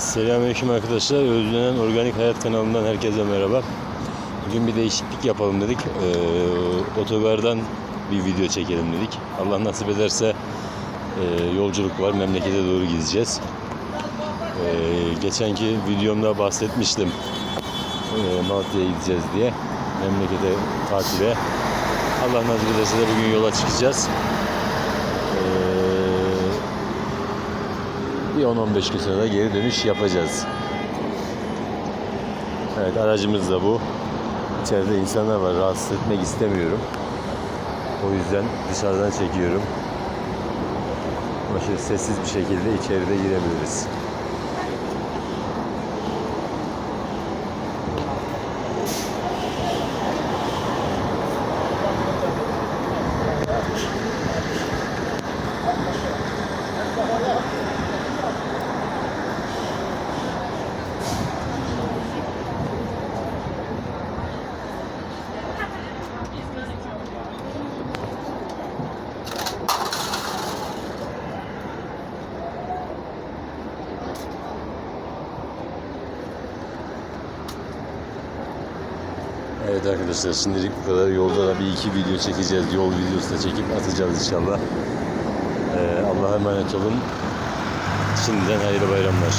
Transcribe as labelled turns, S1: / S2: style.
S1: Selamünaleyküm arkadaşlar. Özlenen Organik Hayat kanalından herkese merhaba. Bugün bir değişiklik yapalım dedik. Ee, otogardan bir video çekelim dedik. Allah nasip ederse e, yolculuk var. Memlekete doğru gideceğiz. Ee, geçenki videomda bahsetmiştim. Ee, Malatya'ya gideceğiz diye. Memlekete tatile. Allah nasip ederse de bugün yola çıkacağız. Bir 10-15 gün sonra geri dönüş yapacağız. Evet aracımız da bu. İçeride insanlar var. Rahatsız etmek istemiyorum. O yüzden dışarıdan çekiyorum. Ama şöyle sessiz bir şekilde içeride girebiliriz. Evet arkadaşlar şimdilik bu kadar. Yolda da bir iki video çekeceğiz. Yol videosu da çekip atacağız inşallah. Ee, Allah'a emanet olun. Şimdiden hayırlı bayramlar.